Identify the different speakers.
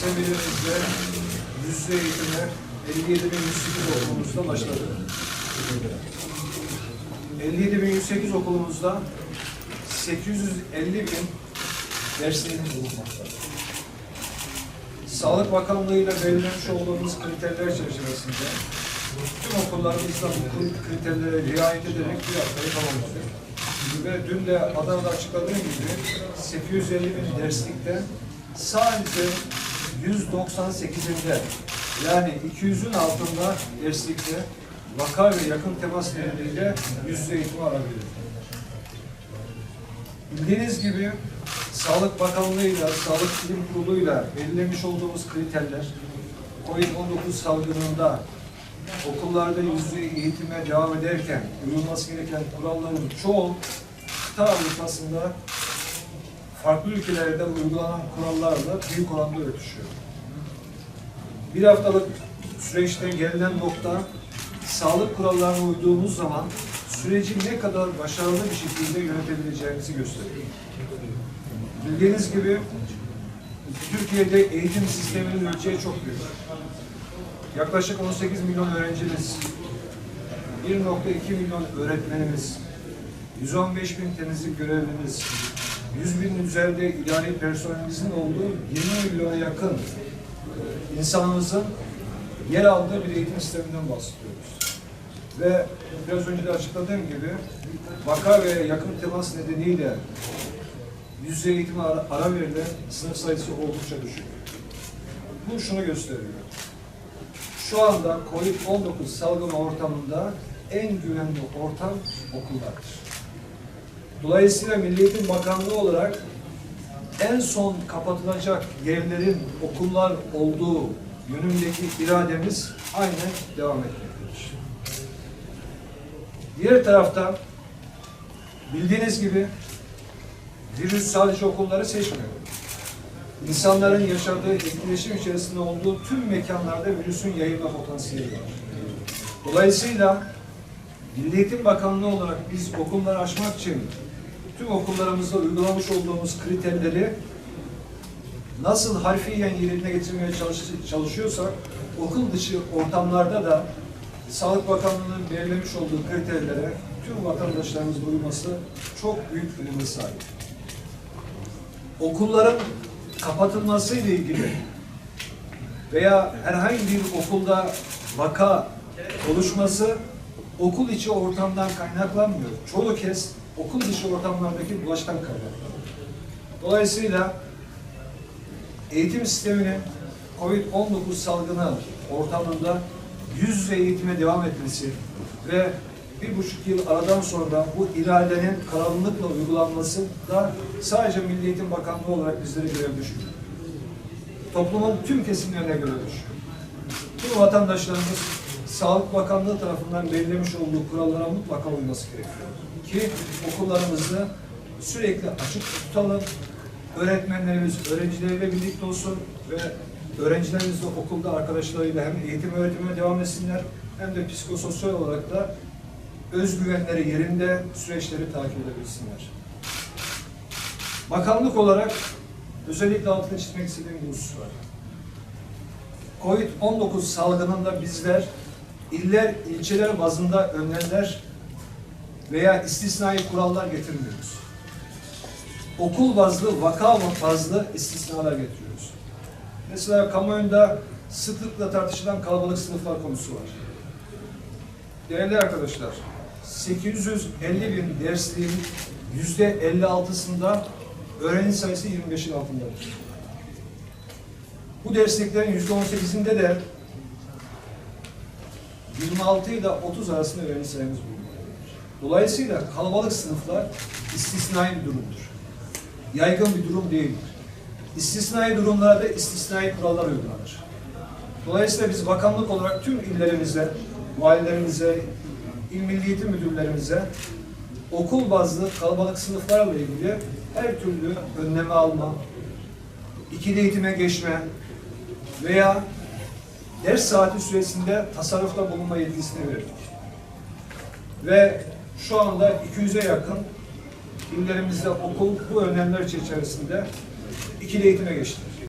Speaker 1: Semirimizde yüz yüze eğitimler 57.108 okulumuzda başladı. 57.108 okulumuzda 850 bin dersliğimiz bulunmakta. Sağlık Bakanlığı'yla belirlemiş olduğumuz kriterler çerçevesinde tüm okullarımızda bu kriterlere riayet ederek bir haftayı tamamladık. Ve dün de Adana'da açıkladığım gibi 850 bin derslikte sadece 198'inde yani 200'ün altında derslikte vaka ve yakın temas nedeniyle yüz yüze eğitimi alabilir. Bildiğiniz gibi Sağlık Bakanlığı'yla, Sağlık Bilim Kurulu'yla belirlemiş olduğumuz kriterler COVID-19 salgınında okullarda yüz yüze eğitime devam ederken uyulması gereken kuralların çoğu kıta Avrupa'sında farklı ülkelerde uygulanan kurallarla büyük oranda örtüşüyor. Bir haftalık süreçte gelinen nokta sağlık kurallarına uyduğumuz zaman süreci ne kadar başarılı bir şekilde yönetebileceğimizi gösteriyor. Bildiğiniz gibi Türkiye'de eğitim sisteminin ölçeği çok büyük. Yaklaşık 18 milyon öğrencimiz, 1.2 milyon öğretmenimiz, 115 bin temizlik görevlimiz, 100 binin üzerinde idari personelimizin olduğu 20 milyona yakın insanımızın yer aldığı bir eğitim sisteminden bahsediyoruz. Ve biraz önce de açıkladığım gibi vaka ve yakın temas nedeniyle yüz yüze eğitime ara, ara verilen sınıf sayısı oldukça düşük. Bu şunu gösteriyor. Şu anda COVID-19 salgını ortamında en güvenli ortam okullardır. Dolayısıyla Milli Eğitim Bakanlığı olarak en son kapatılacak yerlerin okullar olduğu yönündeki irademiz aynen devam etmektedir. Diğer taraftan bildiğiniz gibi virüs sadece okulları seçmiyor. İnsanların yaşadığı etkileşim içerisinde olduğu tüm mekanlarda virüsün yayılma potansiyeli var. Dolayısıyla Milli Eğitim Bakanlığı olarak biz okulları açmak için tüm okullarımızda uygulamış olduğumuz kriterleri nasıl harfiyen yerine getirmeye çalış çalışıyorsak okul dışı ortamlarda da Sağlık Bakanlığı'nın belirlemiş olduğu kriterlere tüm vatandaşlarımızın uyması çok büyük öneme sahip. Okulların kapatılması ile ilgili veya herhangi bir okulda vaka oluşması okul içi ortamdan kaynaklanmıyor. Çoğu kez okul dışı ortamlardaki bulaştan kaynaklanıyor. Dolayısıyla eğitim sisteminin COVID-19 salgını ortamında yüz yüze eğitime devam etmesi ve bir buçuk yıl aradan sonra bu iradenin kararlılıkla uygulanması da sadece Milli Eğitim Bakanlığı olarak bizlere görev düşüyor. Toplumun tüm kesimlerine göre düşüyor. Tüm vatandaşlarımız Sağlık Bakanlığı tarafından belirlemiş olduğu kurallara mutlaka uyması gerekiyor. Ki okullarımızı sürekli açık tutalım, öğretmenlerimiz öğrencileriyle birlikte olsun ve öğrencilerimiz de okulda arkadaşlarıyla hem eğitim öğretimine devam etsinler hem de psikososyal olarak da özgüvenleri yerinde süreçleri takip edebilsinler. Bakanlık olarak özellikle altını çizmek istediğim bir husus var. Covid-19 salgınında bizler iller, ilçeler bazında önlemler veya istisnai kurallar getirmiyoruz. Okul bazlı, vaka bazlı istisnalar getiriyoruz. Mesela kamuoyunda sıklıkla tartışılan kalabalık sınıflar konusu var. Değerli arkadaşlar, 850 bin dersliğin yüzde 56'sında öğrenci sayısı 25'in altındadır. Bu dersliklerin yüzde 18'inde de 26 ile 30 arasında öğrenci sayımız bulunmaktadır. Dolayısıyla kalabalık sınıflar istisnai bir durumdur. Yaygın bir durum değildir. İstisnai durumlarda istisnai kurallar uygulanır. Dolayısıyla biz bakanlık olarak tüm illerimize, valilerimize, il milli eğitim müdürlerimize okul bazlı kalabalık sınıflarla ilgili her türlü önleme alma, ikili eğitime geçme veya ders saati süresinde tasarrufta bulunma yetkisini verdik. Ve şu anda 200'e yakın illerimizde okul bu önlemler çerçevesinde ikili eğitime geçtiler.